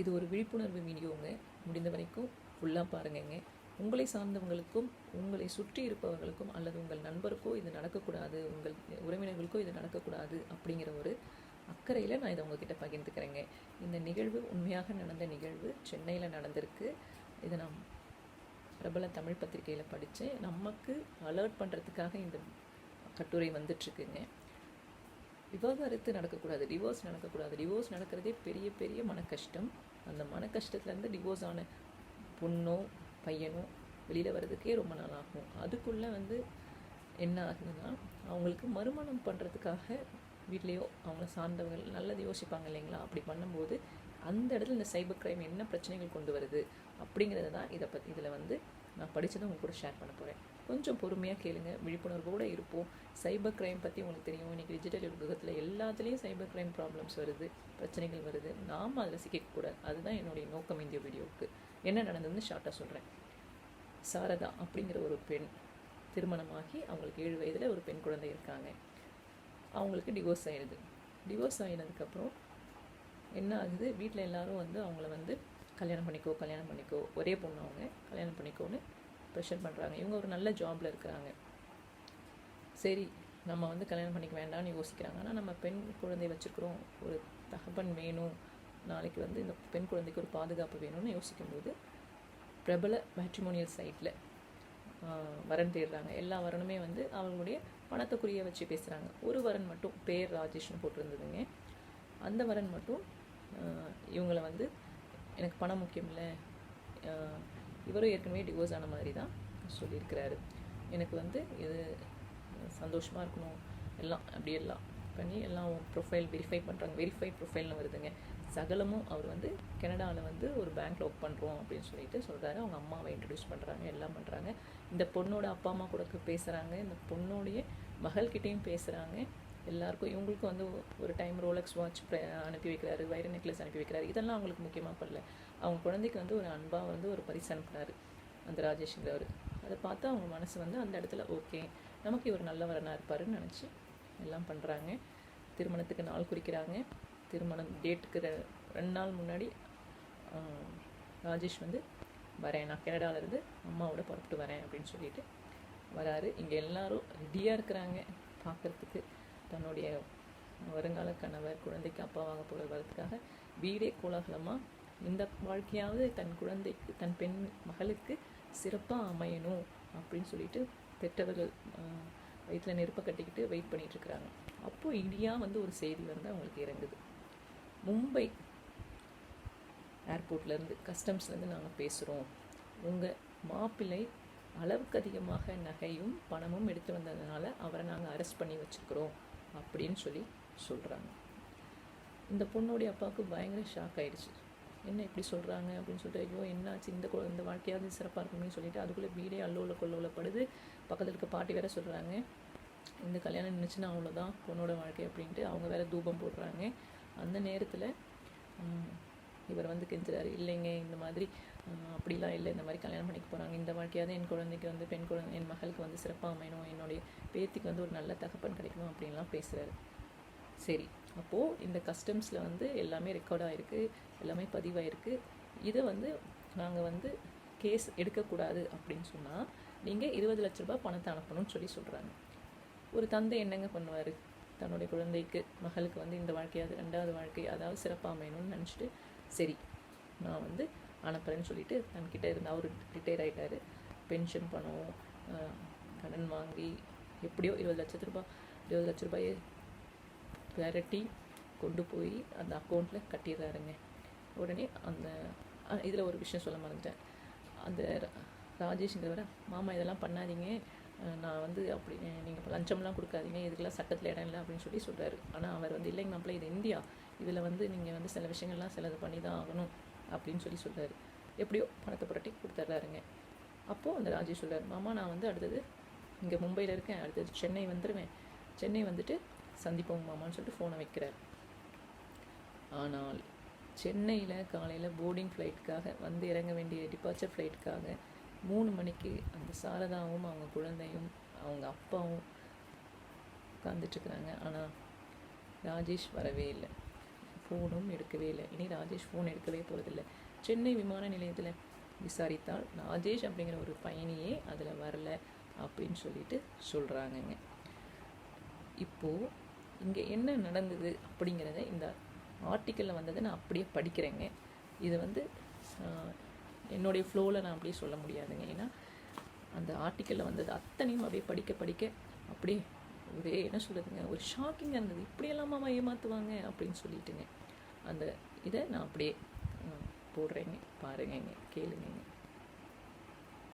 இது ஒரு விழிப்புணர்வு வீடியோங்க. முடிந்த வரைக்கும் ஃபுல்லாக பாருங்கங்க. உங்களை சார்ந்தவங்களுக்கும் உங்களை சுற்றி இருப்பவர்களுக்கும் அல்லது உங்கள் நண்பருக்கோ இது நடக்கக்கூடாது உங்கள் உறவினர்களுக்கோ இது நடக்கக்கூடாது அப்படிங்கிற ஒரு அக்கறையில் நான் இதை உங்ககிட்ட பகிர்ந்துக்கிறேங்க. இந்த நிகழ்வு உண்மையாக நடந்த நிகழ்வு சென்னையில் நடந்திருக்கு. இதை நான் பிரபல தமிழ் பத்திரிகையில் படித்தேன் நமக்கு அலர்ட் பண்ணுறதுக்காக இந்த கட்டுரை வந்துட்டுருக்குங்க. விவாகரத்து நடக்கக்கூடாது டிவோர்ஸ் நடக்கக்கூடாது. டிவோர்ஸ் நடக்கிறதே பெரிய பெரிய மன கஷ்டம் அந்த மன கஷ்டத்துலேருந்து டிவோர்ஸ் ஆன பொண்ணோ பையனோ வெளியில் வர்றதுக்கே ரொம்ப நாள் ஆகும் அதுக்குள்ளே வந்து என்ன ஆகுதுன்னா அவங்களுக்கு மறுமணம் பண்ணுறதுக்காக வீட்லேயோ அவங்கள சார்ந்தவங்க நல்லது யோசிப்பாங்க இல்லைங்களா? அப்படி பண்ணும்போது அந்த இடத்துல இந்த சைபர் கிரைம் என்ன பிரச்சனைகள் கொண்டு வருது அப்படிங்கிறத தான் இதை பற்றி இதில் வந்து நான் படித்ததை உங்க கூட ஷேர் பண்ண போகிறேன் கொஞ்சம் பொறுமையாக கேளுங்க. விழிப்புணர்வோடு இருப்போம். சைபர் கிரைம் பற்றி உங்களுக்கு தெரியும். இன்றைக்கி டிஜிட்டல் யுகத்தில் எல்லாத்துலேயும் சைபர் கிரைம் ப்ராப்ளம்ஸ் வருது. பிரச்சனைகள் வருது. நாம் அதில் சிக்கக்கூடாது அதுதான் என்னுடைய நோக்கம் இந்த வீடியோவுக்கு. என்ன நடந்ததுன்னு ஷார்ட்டாக சொல்கிறேன் சாரதா அப்படிங்கிற ஒரு பெண் திருமணமாகி அவங்களுக்கு ஏழு வயதில் ஒரு பெண் குழந்தை இருக்காங்க. அவங்களுக்கு டிவோர்ஸ் ஆயிடுது. டிவோர்ஸ் ஆகினதுக்கப்புறம் என்ன ஆகுது? வீட்டில் எல்லாரும் வந்து அவங்கள வந்து கல்யாணம் பண்ணிக்கோ கல்யாணம் பண்ணிக்கோ. ஒரே பொண்ணு அவங்க. கல்யாணம் பண்ணிக்கோன்னு ப்ரெஷர் பண்ணுறாங்க இவங்க ஒரு நல்ல ஜாபில் இருக்கிறாங்க. சரி நம்ம வந்து கல்யாணம் பண்ணிக்க வேண்டாம்னு யோசிக்கிறாங்க. ஆனால் நம்ம பெண் குழந்தை வச்சுருக்குறோம். ஒரு தகப்பன் வேணும். நாளைக்கு வந்து இந்த பெண் குழந்தைக்கு ஒரு பாதுகாப்பு வேணும்னு யோசிக்கும்போது பிரபல மேட்ரிமோனியல் சைட்டில் வரன் தேடுறாங்க. எல்லா வரனுமே வந்து அவங்களுடைய பணத்தை குறிய வச்சு பேசுகிறாங்க ஒரு வரன் மட்டும் பேர் ராஜேஷ்னு போட்டிருந்ததுங்க. அந்த வரன் மட்டும் இவங்களை வந்து எனக்கு பணம் முக்கியம் இல்லை. இவரும் ஏற்கனவே டிவோர்ஸ் ஆன மாதிரி தான் சொல்லியிருக்கிறாரு. எனக்கு வந்து இது சந்தோஷமாக இருக்கணும். எல்லாம் அப்படி எல்லாம் பண்ணி எல்லாம் ப்ரொஃபைல் வெரிஃபை பண்ணுறாங்க வெரிஃபை ப்ரொஃபைல்னு வருதுங்க. சகலமும் அவர் வந்து கனடாவில் வந்து ஒரு பேங்க்கில் ஒர்க் பண்ணுறோம் அப்படின்னு சொல்லிட்டு சொல்கிறாரு அவங்க அம்மாவை இன்ட்ரடியூஸ் பண்ணுறாங்க எல்லாம் பண்ணுறாங்க இந்த பொண்ணோட அப்பா அம்மா கூட பேசுகிறாங்க இந்த பொண்ணோடைய மகள்கிட்டேயும் பேசுகிறாங்க எல்லாருக்கும் இவங்களுக்கும் வந்து ஒரு டைம் ரோலக்ஸ் வாட்ச் அனுப்பி வைக்கிறாரு வைர நெக்லஸ் அனுப்பி வைக்கிறாரு. இதெல்லாம் அவங்களுக்கு முக்கியமாக படல. அவங்க குழந்தைக்கு வந்து ஒரு அன்பாக வந்து ஒரு பரிசு அனுப்புனாரு அந்த ராஜேஷ்ங்கிறவர் அதை பார்த்து அவங்க மனசு வந்து அந்த இடத்துல ஓகே நமக்கு இவர் நல்லவரனாக இருப்பாருன்னு நினச்சி எல்லாம் பண்ணுறாங்க திருமணத்துக்கு நாள் குறிக்கிறாங்க. திருமணம் டேட்டுக்கு ரெ- ரெண்டு நாள் முன்னாடி ராஜேஷ் வந்து வரேன். நான் கனடாவிலேருந்து அம்மாவோட புறப்பட்டு வரேன் அப்படின்னு சொல்லிட்டு வராரு. இங்கே எல்லாரும் ரெடியாக இருக்கிறாங்க பார்க்கறதுக்கு தன்னுடைய வருங்கால கணவர் குழந்தைக்கு அப்பாவாக போகிற வரதுக்காக வீடே கோலாகலமாக இந்த வாழ்க்கையாவது தன் குழந்தைக்கு தன் பெண் மகளுக்கு சிறப்பாக அமையணும் அப்படின்னு சொல்லிட்டு பெற்றவர்கள் வயிற்றில் நெருப்பை கட்டிக்கிட்டு வெயிட் பண்ணிகிட்ருக்குறாங்க இருக்கிறாங்க. அப்போது இடியாக வந்து ஒரு செய்தி வந்து அவங்களுக்கு இறங்குது. மும்பை ஏர்போர்ட்லேருந்து கஸ்டம்ஸ்லேருந்து நாங்கள் பேசுகிறோம் உங்கள் மாப்பிள்ளை அளவுக்கு அதிகமாக நகையும் பணமும் எடுத்து வந்ததுனால அவரை நாங்கள் அரெஸ்ட் பண்ணி வச்சுருக்குறோம். அப்படின்னு சொல்லி சொல்கிறாங்க இந்த பொண்ணுடைய அப்பாவுக்கு பயங்கர ஷாக் ஆகிடுச்சு என்ன இப்படி சொல்கிறாங்க அப்படின்னு சொல்லிட்டு ஐயோ என்னாச்சு? இந்த இந்த வாழ்க்கையாவது சிறப்பாக இருக்குமே சொல்லிட்டு அதுக்குள்ளே வீடே அல்லோல கொல்லோலப்படுது பக்கத்தில் இருக்க பாட்டி வேற சொல்கிறாங்க இந்த கல்யாணம் நினச்சுன்னா அவ்வளோதான் பொண்ணோட வாழ்க்கை அப்படின்ட்டு அவங்க வேற தூபம் போடுறாங்க. அந்த நேரத்தில் இவர் வந்து கெஞ்சுறாரு இல்லைங்க இந்த மாதிரி அப்படிலாம் இல்லை. இந்த மாதிரி கல்யாணம் பண்ணிக்க போகிறாங்க இந்த வாழ்க்கையாவது என் குழந்தைக்கு வந்து பெண் குழந்தை என் மகளுக்கு வந்து சிறப்பாக அமையணும். என்னுடைய பேத்திக்கு வந்து ஒரு நல்ல தகப்பன் கிடைக்கணும் அப்படின்லாம் பேசுகிறாரு சரி அப்போது இந்த கஸ்டம்ஸில் வந்து எல்லாமே ரெக்கார்ட் ஆகிருக்கு எல்லாமே பதிவாயிருக்கு. இதை வந்து நாங்கள் வந்து கேஸ் எடுக்கக்கூடாது அப்படின்னு சொன்னால் நீங்கள் இருபது லட்ச ரூபாய் பணத்தை அனுப்பணும்னு சொல்லி சொல்கிறாங்க ஒரு தந்தை என்னங்க பண்ணுவார்? தன்னுடைய குழந்தைக்கு மகளுக்கு வந்து இந்த வாழ்க்கையாவது ரெண்டாவது வாழ்க்கை அதாவது சிறப்பாக அமையணும்னு நினச்சிட்டு சரி நான் வந்து அனுப்புகிறேன்னு சொல்லிட்டு தன்கிட்ட இருந்து அவர் ரிட்டையர் ஆகிட்டாரு பென்ஷன் பணம் கடன் வாங்கி எப்படியோ இருபது லட்சத்து ரூபாய் இருபது லட்ச ரூபாயை விரட்டி கொண்டு போய் அந்த அக்கௌண்ட்டில் கட்டிடுறாருங்க. உடனே அந்த இதில் ஒரு விஷயம் சொல்ல மறந்துட்டேன். அந்த ரா- ராஜேஷ்ங்கிறவரை மாமா இதெல்லாம் பண்ணாதீங்க. நான் வந்து அப்படி நீங்கள் லஞ்சம்லாம் கொடுக்காதீங்க. இதுக்கெல்லாம் சட்டத்தில் இடம் இல்லை. அப்படின்னு சொல்லி சொல்கிறாரு ஆனால் அவர் வந்து இல்லைங்க மாப்பிள்ள இது இந்தியா. இதில் வந்து நீங்கள் வந்து சில விஷயங்கள்லாம் சிலது பண்ணி தான் ஆகணும். அப்படின்னு சொல்லி சொல்கிறாரு எப்படியோ பணத்தை புரட்டி கொடுத்துட்றாருங்க அப்போது அந்த ராஜேஷ் சொல்கிறார் மாமா நான் வந்து அடுத்தது இங்கே மும்பையில் இருக்கேன். அடுத்தது சென்னை வந்துடுவேன் சென்னை வந்துட்டு சந்திப்போம் மாமான்னு சொல்லிட்டு ஃபோனை வைக்கிறார். ஆனால் சென்னையில் காலையில் போர்டிங் ஃப்ளைட்டுக்காக வந்து இறங்க வேண்டிய டிபார்ச்சர் ஃப்ளைட்டுக்காக மூணு மணிக்கு அந்த சாரதாவும் அவங்க குழந்தையும் அவங்க அப்பாவும் உட்காந்துட்ருக்குறாங்க ஆனால் ராஜேஷ் வரவே இல்லை. ஃபோனும் எடுக்கவே இல்லை. இனி ராஜேஷ் ஃபோன் எடுக்கவே போகிறதில்ல சென்னை விமான நிலையத்தில் விசாரித்தால் ராஜேஷ் அப்படிங்கிற ஒரு பயணியே அதில் வரல அப்படின்னு சொல்லிட்டு சொல்கிறாங்கங்க இப்போது இங்கே என்ன நடந்தது அப்படிங்கிறத இந்த ஆர்டிக்கலில் வந்ததை நான் அப்படியே படிக்கிறேங்க. இது வந்து என்னுடைய ஃப்ளோவில் நான் அப்படியே சொல்ல முடியாதுங்க. ஏன்னா அந்த ஆர்டிக்கலில் வந்தது அத்தனையும் அப்படியே படிக்க படிக்க அப்படியே இதே என்ன சொல்லுதுங்க ஒரு ஷாக்கிங்காக இருந்தது. இப்படியெல்லாமா ஏமாற்றுவாங்க அப்படின்னு சொல்லிட்டுங்க. அந்த இதை நான் அப்படியே போடுறேங்க பாருங்கங்க கேளுங்கங்க.